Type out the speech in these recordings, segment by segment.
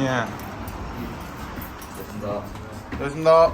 예. 됐습니다. 됐습니다.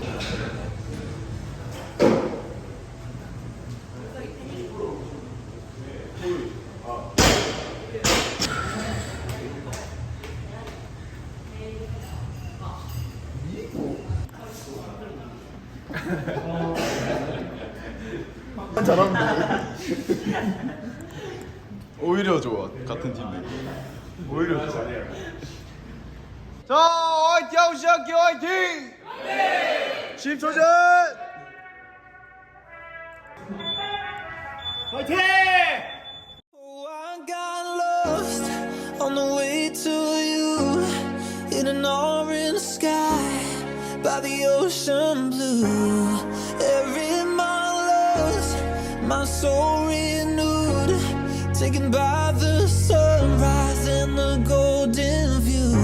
잘하는데. 오히려 좋아 같은 팀들. 오히려 좋아. 자, 화이팅 하고 시작해 화이팅! 10초 전! Oh, I got lost on the way to you in an orange sky by the ocean blue. Every mile lost, my soul renewed, taken by the sunrise and the golden view.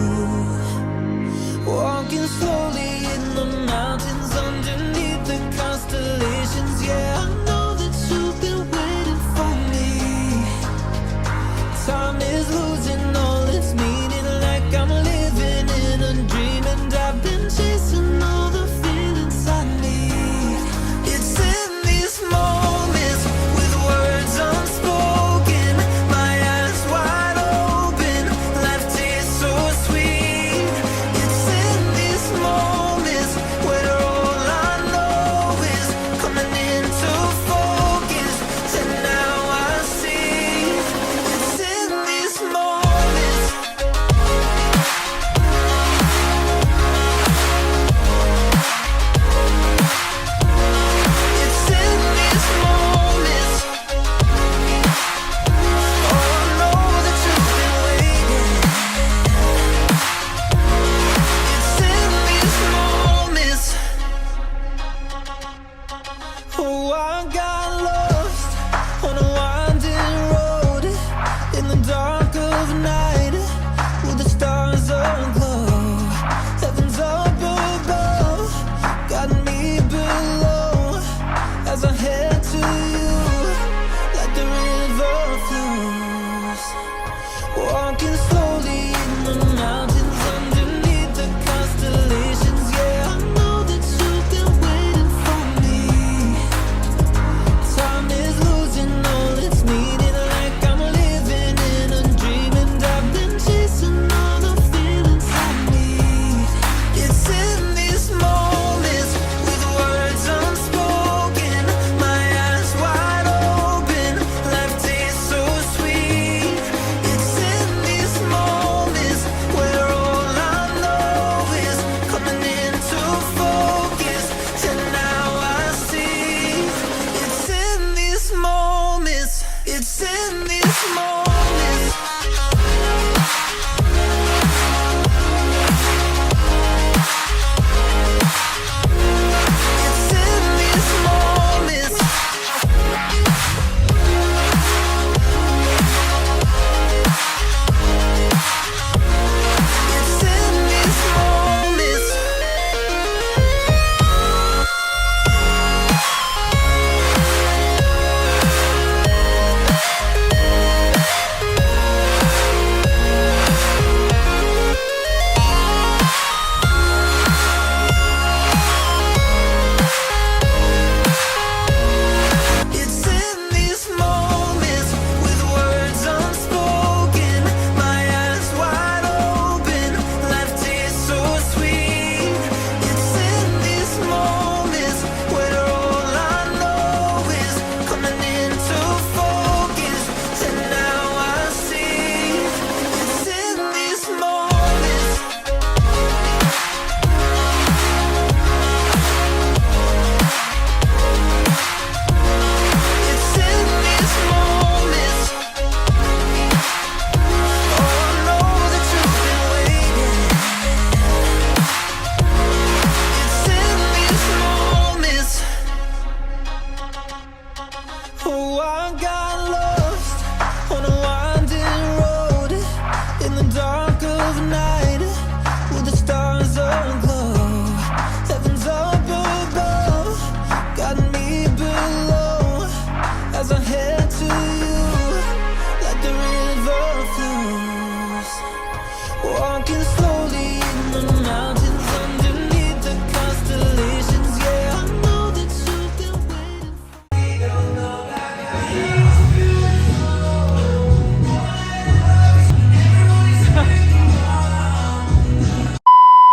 Walking slowly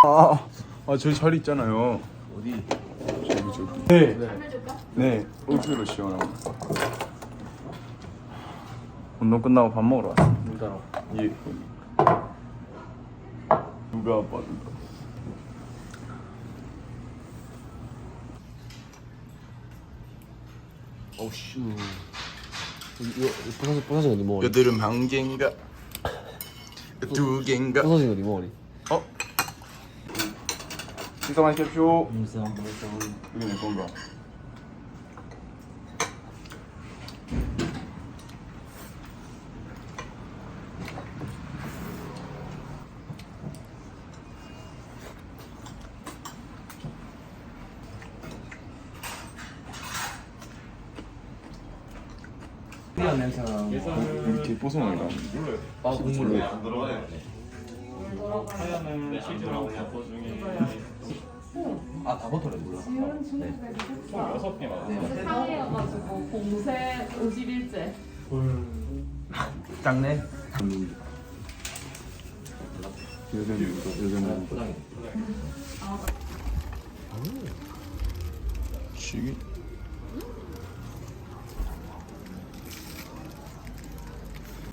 아 저기 자리 있잖아요. 어디? 저기 저기. 네. 네. 5kg 시원하고. 운동 끝나고 밥 먹으러 왔습니다. 예. 누가 빠른가? 어우씨 이거 부서진 부서진 거니 뭐 여드름 한 개인가? 두 개인가? 부서진 거니 뭐 어? 식사 마십시오. 인상 이게 내 건가? 냄새가 이렇게 뽀송하게 나오는데? 아 국물로 아 다 버터래 몰라? 사회여가지고 공세 50일째. 작네 요즘 요즘 치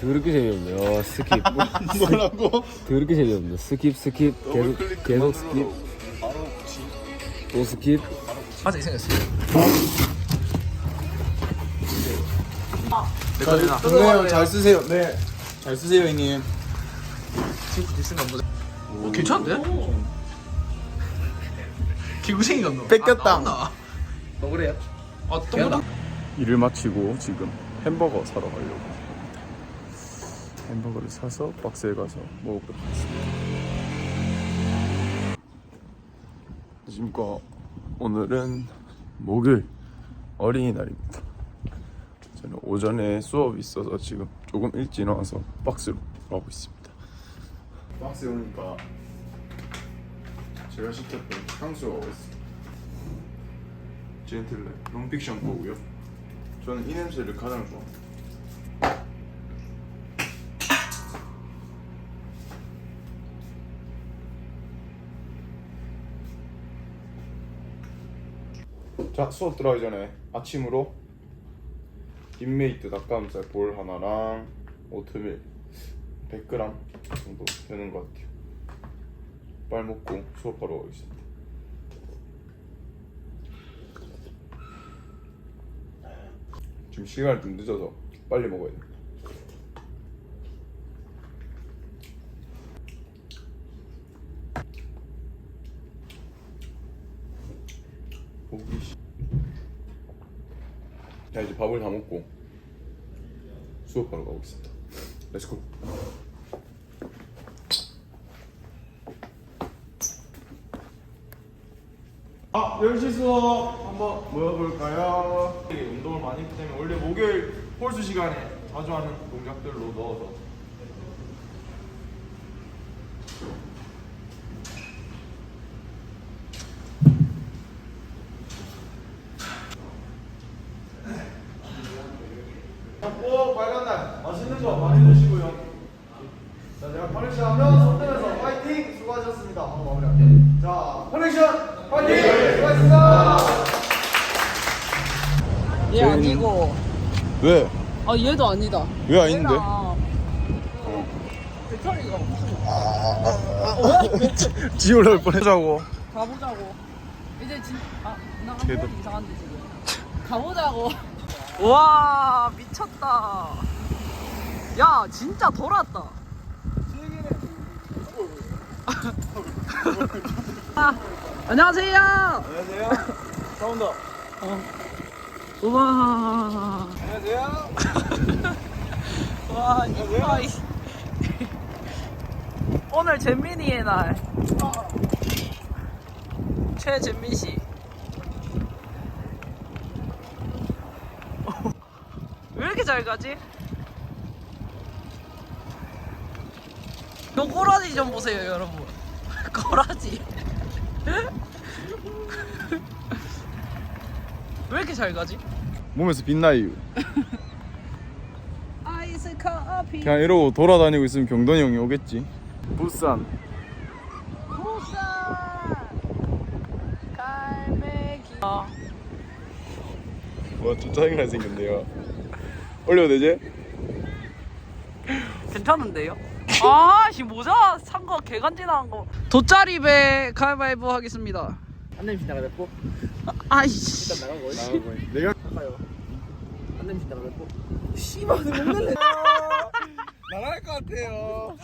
더럽게 재미없네 어 스킵 뭐라고? 더럽게 재미없네 스킵 스킵 계속 계속 스킵 또 스킵 맞아 이 생겼어 네, 잘 쓰세요. 네, 잘 쓰세요, 형님. 어, 괜찮은데? 기구생이가 너. 뺏겼다. 아, 나왔나? 너 그래요? 아, 똥 일을 마치고 지금 햄버거 사러 가려고. 햄버거를 사서 박스에 가서 먹어보도록 하겠습니다. 안녕하십니까. 오늘은 목요일 어린이날입니다. 저는 오전에 수업이 있어서 지금 조금 일찍 나와서 박스로 가고 있습니다. 박스에 오니까 제가 시켰던 향수가 있습니다. 젠틀레 롱픽션 거고요. 저는 이 냄새를 가장 좋아합니다. 자 수업 들어가기 전에 아침으로 인메이트 닭가슴살 볼 하나랑 오트밀 100g 정도 되는 것 같아요. 빨리 먹고 수업하러 가겠습니다. 지금 시간이 좀 늦어서 빨리 먹어야 돼. 고기 씨. 자 이제 밥을 다 먹고 수업하러 가보겠습니다. 렛츠고. 아, 10시 수업 한번 모여볼까요? 운동을 많이 했기 때문에 원래 목요일 홀수 시간에 자주 하는 동작들로 넣어서 꼭 빨간 거 많이 드시고요. 자, 제가 커넥션 하면 손들어서 파이팅! 수고하셨습니다. 한번 마무리할게요. 자, 커넥션 파이팅! 수고하셨습니다. 얘 아니고 왜? 아 얘도 아니다 왜 아닌데? 배터리가 없어 지올 날 뻔해자고. 가보자고 이제 진 아나 걔도. 한번 이상한데 지금 가보자고 와 미쳤다 야 진짜 돌았다 아, 안녕하세요 안녕하세요. 사운더. 우와 안녕하세요. 와 이파이 오늘 잼민이의 날 최잼민 씨 왜 이렇게 잘 가지? 요 꼬라지 좀 보세요 여러분 꼬라지 왜 이렇게 잘 가지? 몸에서 빛나요. 아이스 커피 그냥 이러고 돌아다니고 있으면 경돈이 형이 오겠지. 부산. 부산 아, 와좀 짜증나 생겼네요 올려도 되지? 괜찮은데요? 아, 씨 모자 산 거 개간지나한 거. 돗자리 배 가위바위보 하겠습니다. 안 냄새 나가졌고 아이씨. 나간 거 내가 안 냄새 나가졌고 나갈 것 같아요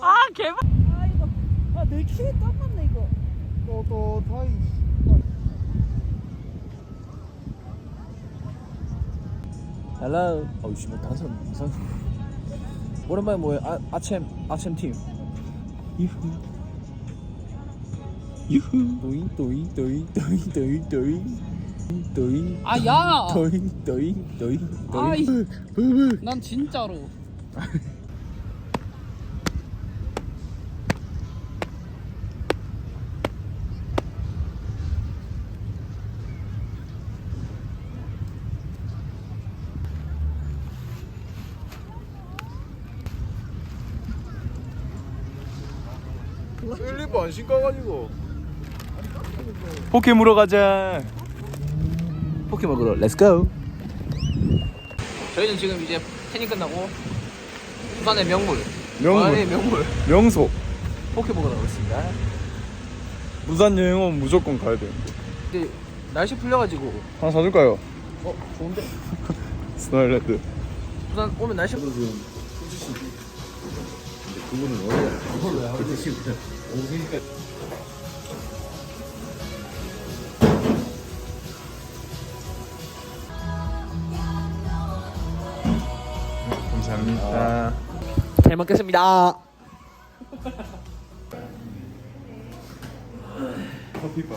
아, 개발. 아, 이거. 아, 내 키에 딱 맞네, 이거. 또또 타이 헬로 어우 씨뭐 다른 사람 이상 오랜만에 뭐해? 아, 아침 아침 팀. 유후. 유후. 도잉 도잉 도잉 도잉 도잉 도잉. 도잉 아, 야! 도잉 도잉 도잉 아이. 도잉 난 진짜로. 슬리퍼 안 신고 가지고. 포켓 물어 가자. 포켓몬으로 렛츠고 저희는 지금 이제 태닝 끝나고 부산의 명물. 명물. 부산의 명물. 명소. 포켓몬으로 가겠습니다. 부산 여행 오면 무조건 가야 되는데. 근데 날씨 풀려가지고. 하나 사줄까요? 어 좋은데? 스나일랜드. 부산 오면 날씨 감사합니다. 잘 먹겠습니다. 커피바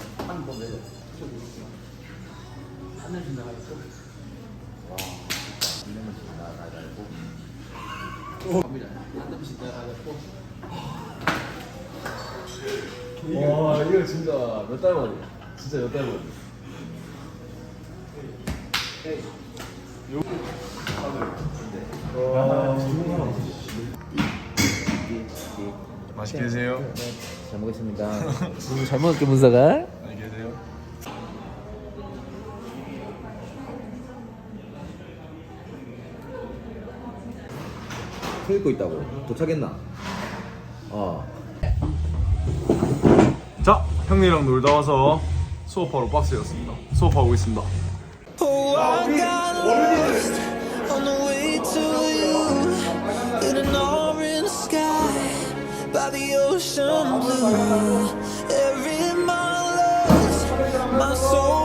와. 이 거 진짜 몇 달 만에 진짜 몇 달 만에 맛있게 드세요. 잘 먹겠습니다. 음, 잘 먹을게 문서가. 안녕히 계세요. 서 있고 있다고. 도착했나? 어 자 형님이랑 놀다 와서 수업하러 박스였습니다 수업하고 있습니다 Oh, soul.